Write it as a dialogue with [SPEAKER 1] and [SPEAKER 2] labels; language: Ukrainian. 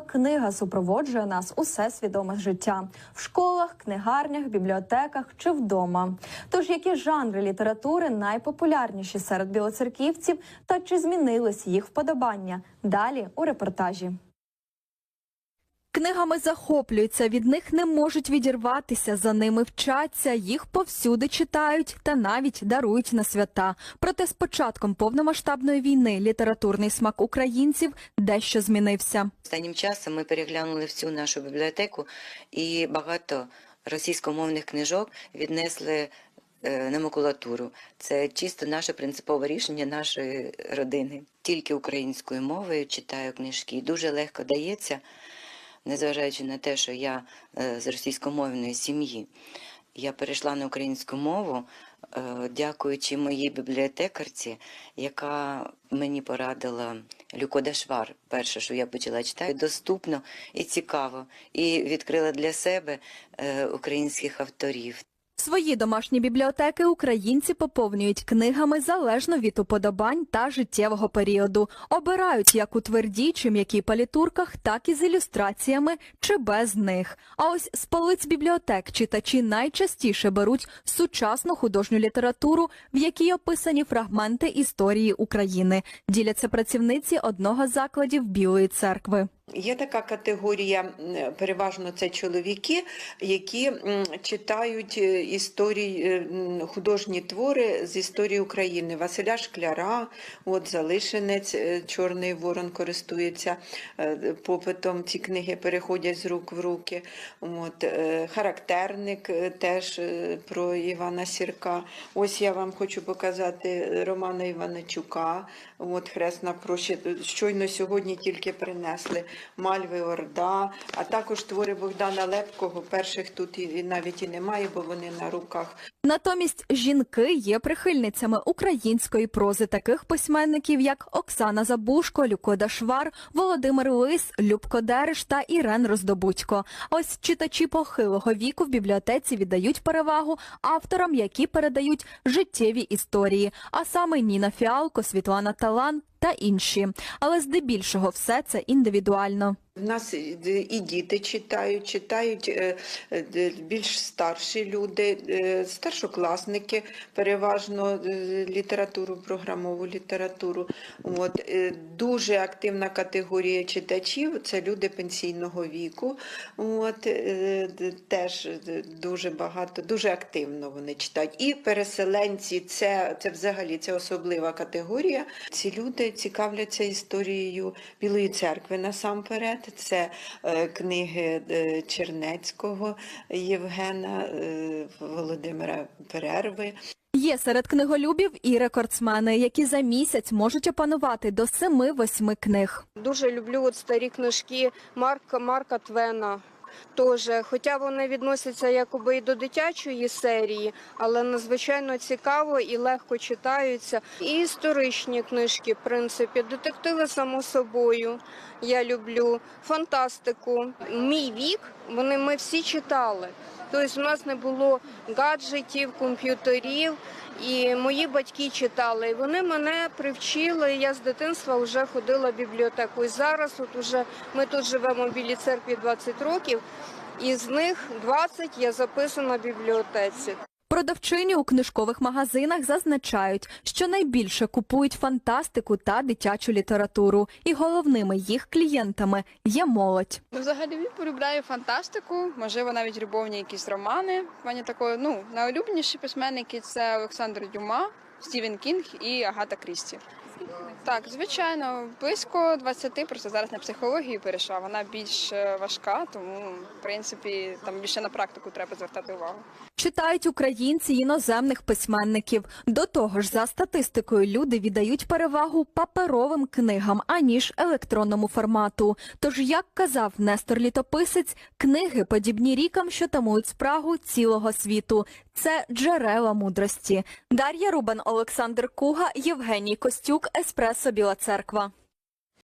[SPEAKER 1] Книга супроводжує нас усе свідоме життя в школах, книгарнях, бібліотеках чи вдома. Тож які жанри літератури найпопулярніші серед білоцерківців та чи змінились їх вподобання? Далі у репортажі.
[SPEAKER 2] Книгами захоплюються, від них не можуть відірватися, за ними вчаться, їх повсюди читають та навіть дарують на свята. Проте з початком повномасштабної війни літературний смак українців дещо змінився.
[SPEAKER 3] Останнім часом ми переглянули всю нашу бібліотеку і багато російськомовних книжок віднесли е, на макулатуру. Це чисто наше принципове рішення нашої родини. Тільки українською мовою читаю книжки. Дуже легко дається, незважаючи на те, що я е, з російськомовної сім'ї. Я перейшла на українську мову, е, дякуючи моїй бібліотекарці, яка мені порадила Люкода Швар. Перше, що я почала читати, доступно і цікаво, і відкрила для себе е, українських авторів.
[SPEAKER 2] Свої домашні бібліотеки українці поповнюють книгами залежно від уподобань та життєвого періоду. Обирають як у твердій чи м'якій палітурках, так і з ілюстраціями чи без них. А ось з полиць бібліотек читачі найчастіше беруть сучасну художню літературу, в якій описані фрагменти історії України. Діляться працівниці одного з закладів Білої церкви.
[SPEAKER 4] Є така категорія, переважно це чоловіки, які читають е, історії, е, художні твори з історії України. Василя Шкляра, от Залишенець, е, Чорний Ворон користується попитом. Ці книги переходять з рук в руки. От, характерник теж про Івана Сірка. Ось я вам хочу показати Романа Іваничука. От Хресна проща. Щойно сьогодні тільки принесли. Мальви Орда, а також твори Богдана Лепкого. Перших тут навіть і немає, бо вони на руках.
[SPEAKER 2] Натомість жінки є прихильницями української прози таких письменників, як Оксана Забушко, Люкода Швар, Володимир Лис, Любко Дереш та Ірен Роздобудько. Ось читачі похилого віку в бібліотеці віддають перевагу авторам, які передають життєві історії, а саме Ніна Фіалко, Світлана Талан та інші. Але здебільшого все це індивідуально.
[SPEAKER 4] В нас і діти читають, читають е, е, більш старші люди, е, старшокласники, переважно літературу, програмову літературу. От, дуже активна категорія читачів це люди пенсійного віку. От, теж дуже багато, дуже активно вони читають. І переселенці це, це взагалі це особлива категорія. Ці люди цікавляться історією Білої церкви насамперед. Це е, книги е, Чернецького Євгена, е, Володимира Перерви.
[SPEAKER 2] Є серед книголюбів і рекордсмени, які за місяць можуть опанувати до семи-восьми книг.
[SPEAKER 5] Дуже люблю от старі книжки Марка Марка Твена. Теж, хоча вони відносяться якоби і до дитячої серії, але надзвичайно цікаво і легко читаються. І історичні книжки, в принципі, детективи само собою. Я люблю фантастику. Мій вік вони ми всі читали. Тобто, у нас не було гаджетів, комп'ютерів, і мої батьки читали. І вони мене привчили. Я з дитинства вже ходила в бібліотеку. І зараз, от уже ми тут живемо в Білій церкві 20 років, і з них 20 я записана в бібліотеці.
[SPEAKER 2] Продавчині у книжкових магазинах зазначають, що найбільше купують фантастику та дитячу літературу, і головними їх клієнтами є молодь.
[SPEAKER 6] Ну, взагалі полюбляю фантастику, можливо, навіть любовні якісь романи. В мене такої, ну, найулюбленіші письменники це Олександр Дюма, Стівен Кінг і Агата Крісті. Так, звичайно, близько 20, просто зараз на психологію перейшла. Вона більш е, важка, тому в принципі там більше на практику треба звертати увагу.
[SPEAKER 2] Читають українці іноземних письменників. До того ж, за статистикою, люди віддають перевагу паперовим книгам аніж електронному формату. Тож, як казав Нестор Літописець, книги подібні рікам, що тамують спрагу цілого світу. Це джерела мудрості. Дар'я Рубан, Олександр Куга, Євгеній Костюк, Еспресо Біла Церква.